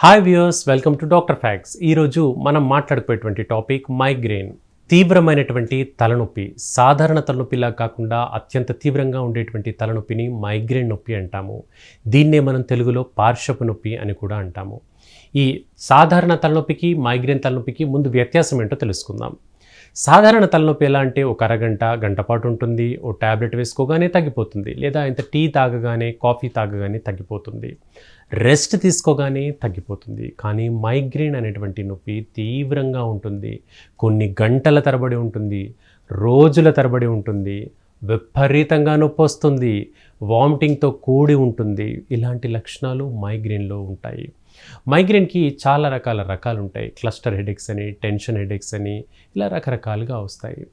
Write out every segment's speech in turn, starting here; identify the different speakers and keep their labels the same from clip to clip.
Speaker 1: Hi viewers welcome to doctor facts ఈరోజు మనం మాట్లాడుకునేటువంటి topic migraine తీవ్రమైనటువంటి తలనొప్పి. సాధారణ తలనొప్పిలా కాకుండా అత్యంత తీవ్రంగా ఉండేటువంటి తలనొప్పిని మైగ్రేన్ నొప్పి అంటాము. దీన్నే మనం తెలుగులో పార్శ్వపు నొప్పి అని కూడా అంటాము. ఈ సాధారణ తలనొప్పికి మైగ్రేన్ తలనొప్పికి ముందు వ్యత్యాసం ఏంటో తెలుసుకుందాం. సాధారణ తలనొప్పి ఎలా అంటే ఒక అరగంట గంట పాటు ఉంటుంది. ఓ ట్యాబ్లెట్ వేసుకోగానే తగ్గిపోతుంది. లేదా ఇంత టీ తాగగానే కాఫీ తాగగానే తగ్గిపోతుంది. రెస్ట్ తీసుకోగానే తగ్గిపోతుంది. కానీ మైగ్రేన్ అనేటువంటి నొప్పి తీవ్రంగా ఉంటుంది. కొన్ని గంటల తరబడి ఉంటుంది. రోజుల తరబడి ఉంటుంది. విపరీతంగా నొప్పి వస్తుంది. వామిటింగ్తో కూడి ఉంటుంది. ఇలాంటి లక్షణాలు మైగ్రేన్లో ఉంటాయి. మైగ్రేన్కి చాలా రకాల రకాలు ఉంటాయి క్లస్టర్ హెడేక్స్ అని టెన్షన్ హెడేక్స్ అని ఇలా రకరకాలుగా వస్తాయి.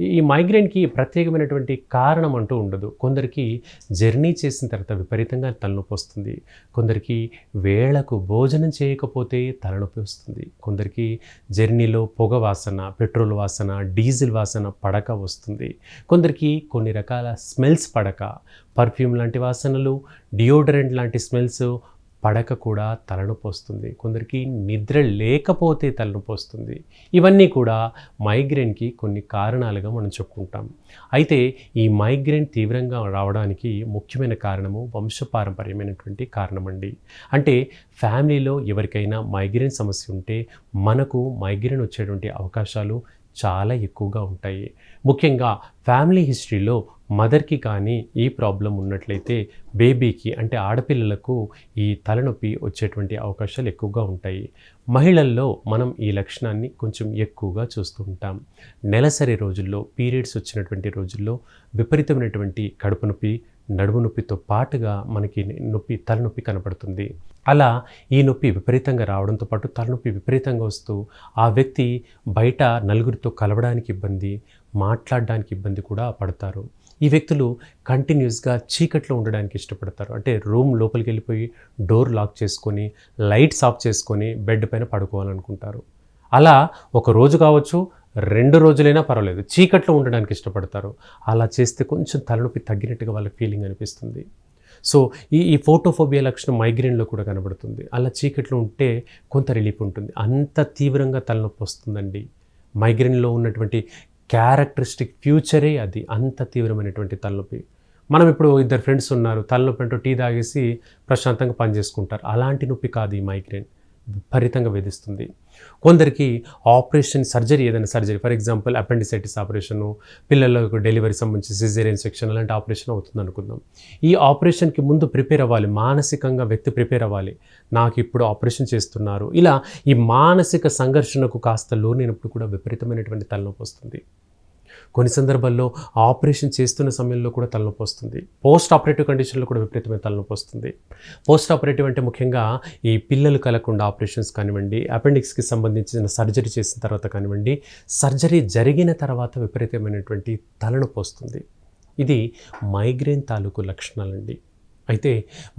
Speaker 1: ఈ- ఈ మైగ్రేన్కి ప్రత్యేకమైనటువంటి కారణం అంటూ ఉండదు. కొందరికి జర్నీ చేసిన తర్వాత విపరీతంగా తలనొప్పి వస్తుంది. కొందరికి వేళకు భోజనం చేయకపోతే తలనొప్పి వస్తుంది. కొందరికి జర్నీలో పొగ వాసన పెట్రోల్ వాసన డీజిల్ వాసన పడక వస్తుంది. కొందరికి కొన్ని రకాల స్మెల్స్ పడక పర్ఫ్యూమ్ లాంటి వాసనలు డియోడరెంట్ లాంటి స్మెల్స్ పడక కూడా తలనొప్పి వస్తుంది. కొందరికి నిద్ర లేకపోతే తలనొప్పి వస్తుంది. ఇవన్నీ కూడా మైగ్రేన్కి కొన్ని కారణాలుగా మనం చెప్పుకుంటాం. అయితే ఈ మైగ్రేన్ తీవ్రంగా రావడానికి ముఖ్యమైన కారణము వంశపారంపర్యమైనటువంటి కారణం అండి అంటే ఫ్యామిలీలో ఎవరికైనా మైగ్రేన్ సమస్య ఉంటే మనకు మైగ్రేన్ వచ్చేటువంటి అవకాశాలు చాలా ఎక్కువగా ఉంటాయి. ముఖ్యంగా ఫ్యామిలీ హిస్టరీలో మదర్కి కానీ ఈ ప్రాబ్లం ఉన్నట్లయితే బేబీకి అంటే ఆడపిల్లలకు ఈ తలనొప్పి వచ్చేటువంటి అవకాశాలు ఎక్కువగా ఉంటాయి. మహిళల్లో మనం ఈ లక్షణాన్ని కొంచెం ఎక్కువగా చూస్తూ ఉంటాం. నెలసరి రోజుల్లో పీరియడ్స్ వచ్చినటువంటి రోజుల్లో విపరీతమైనటువంటి కడుపు నొప్పి నడుము నొప్పితో పాటుగా మనకి నొప్పి తలనొప్పి కనపడుతుంది. అలా ఈ నొప్పి విపరీతంగా రావడంతో పాటు తలనొప్పి విపరీతంగా వస్తూ ఆ వ్యక్తి బయట నలుగురితో కలవడానికి ఇబ్బంది మాట్లాడడానికి ఇబ్బంది కూడా పడతారు. ఈ వ్యక్తులు కంటిన్యూస్గా చీకట్లో ఉండడానికి ఇష్టపడతారు. అంటే రూమ్ లోపలికి వెళ్ళిపోయి డోర్ లాక్ చేసుకొని లైట్స్ ఆఫ్ చేసుకొని బెడ్ పైన పడుకోవాలనుకుంటారు. అలా ఒక రోజు కావచ్చు రెండు రోజులైనా పర్వాలేదు చీకట్లో ఉండడానికి ఇష్టపడతారు. అలా చేస్తే కొంచెం తలనొప్పి తగ్గినట్టుగా వాళ్ళ ఫీలింగ్ అనిపిస్తుంది. సో ఈ ఈ ఫోటోఫోబియా లక్షణం మైగ్రేన్లో కూడా కనబడుతుంది. అలా చీకట్లో ఉంటే కొంత రిలీఫ్ ఉంటుంది. అంత తీవ్రంగా తలనొప్పి వస్తుందండి. మైగ్రేన్లో ఉన్నటువంటి క్యారెక్టరిస్టిక్ ఫ్యూచరే అది అంత తీవ్రమైనటువంటి తలనొప్పి. మనం ఇప్పుడు ఇద్దరు ఫ్రెండ్స్ ఉన్నారు తలనొప్పి అంటూ టీ తాగేసి ప్రశాంతంగా పని చేసుకుంటారు. అలాంటి నొప్పి కాదు ఈ మైగ్రేన్ విపరీతంగా వేధిస్తుంది. కొందరికి ఆపరేషన్ సర్జరీ ఏదైనా surgery for example appendicitis operation పిల్లలకు డెలివరీ సంబంధించి సిజేరియన్ సెక్షన్ అలాంటి ఆపరేషన్ అవుతుంది అనుకుందాం. ఈ ఆపరేషన్కి ముందు ప్రిపేర్ అవ్వాలి మానసికంగా వ్యక్తి ప్రిపేర్ అవ్వాలి. నాకు ఇప్పుడు ఆపరేషన్ చేస్తున్నారు. ఇలా ఈ మానసిక సంఘర్షణకు కాస్త లోనైనప్పుడు కూడా విపరీతమైనటువంటి తలనొప్పి వస్తుంది. కొన్ని సందర్భాల్లో ఆపరేషన్ చేస్తున్న సమయంలో కూడా తలనొప్పి వస్తుంది. పోస్ట్ ఆపరేటివ్ కండిషన్లో కూడా విపరీతమైన తలనొప్పి వస్తుంది. పోస్ట్ ఆపరేటివ్ అంటే ముఖ్యంగా ఈ పిల్లలు కలగకుండా ఆపరేషన్స్ కానివ్వండి అపెండిక్స్కి సంబంధించిన సర్జరీ చేసిన తర్వాత కానివ్వండి సర్జరీ జరిగిన తర్వాత విపరీతమైనటువంటి తలనొప్పి వస్తుంది. ఇది మైగ్రేన్ తాలూకు లక్షణాలండి. అయితే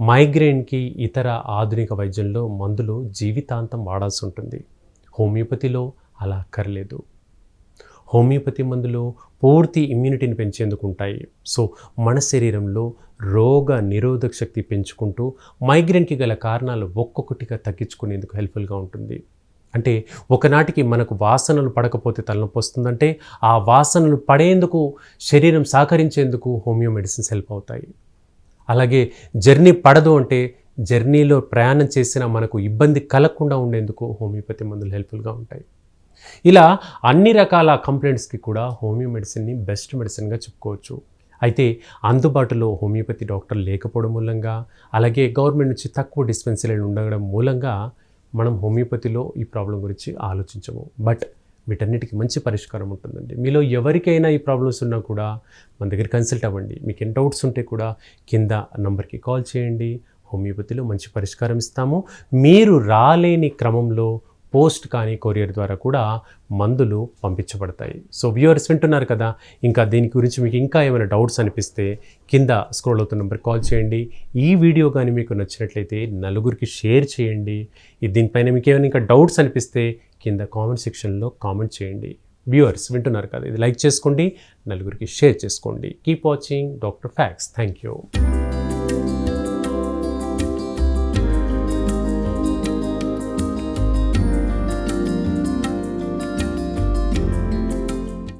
Speaker 1: మైగ్రేన్కి ఇతర ఆధునిక వైద్యంలో మందులు జీవితాంతం వాడాల్సి ఉంటుంది. హోమియోపతిలో అలా అక్కర్లేదు. హోమియోపతి మందులు పూర్తి ఇమ్యూనిటీని పెంచేందుకు ఉంటాయి. సో మన శరీరంలో రోగ నిరోధక శక్తి పెంచుకుంటూ మైగ్రేన్కి గల కారణాలు ఒక్కొక్కటిగా తగ్గించుకునేందుకు హెల్ప్ఫుల్గా ఉంటుంది. అంటే ఒకనాటికి మనకు వాసనలు పడకపోతే తలనొప్పి వస్తుందంటే ఆ వాసనలు పడేందుకు శరీరం సహకరించేందుకు హోమియో మెడిసిన్స్ హెల్ప్ అవుతాయి. అలాగే జర్నీ పడదు అంటే జర్నీలో ప్రయాణం చేసిన మనకు ఇబ్బంది కలగకుండా ఉండేందుకు హోమియోపతి మందులు హెల్ప్ఫుల్గా ఉంటాయి. ఇలా అన్ని రకాల కంప్లైంట్స్కి కూడా హోమియో మెడిసిన్ని బెస్ట్ మెడిసిన్గా చెప్పుకోవచ్చు. అయితే అందుబాటులో హోమియోపతి డాక్టర్ లేకపోవడం మూలంగా అలాగే గవర్నమెంట్ నుంచి తక్కువ డిస్పెన్సరీలు ఉండడం మూలంగా మనం హోమియోపతిలో ఈ ప్రాబ్లం గురించి ఆలోచించము. బట్ వీటన్నిటికీ మంచి పరిష్కారం ఉంటుందండి. మీలో ఎవరికైనా ఈ ప్రాబ్లమ్స్ ఉన్నా కూడా మన దగ్గర కన్సల్ట్ అవ్వండి. మీకు ఏం డౌట్స్ ఉంటే కూడా కింద నంబర్కి కాల్ చేయండి. హోమియోపతిలో మంచి పరిష్కారం ఇస్తాము. మీరు రాలేని క్రమంలో పోస్ట్ కానీ కొరియర్ ద్వారా కూడా మందులు పంపించబడతాయి. సో వ్యూవర్స్ వింటున్నారు కదా ఇంకా దీని గురించి మీకు ఇంకా ఏమైనా డౌట్స్ అనిపిస్తే కింద స్క్రోల్ అవుతున్న నెంబర్ కాల్ చేయండి. ఈ వీడియో కానీ మీకు నచ్చినట్లయితే నలుగురికి షేర్ చేయండి. దీనిపైన మీకు ఏమైనా ఇంకా డౌట్స్ అనిపిస్తే కింద కామెంట్ సెక్షన్లో కామెంట్ చేయండి. వ్యూవర్స్ వింటున్నారు కదా ఇది లైక్ చేసుకోండి నలుగురికి షేర్ చేసుకోండి. Keep watching doctor facts. Thank you.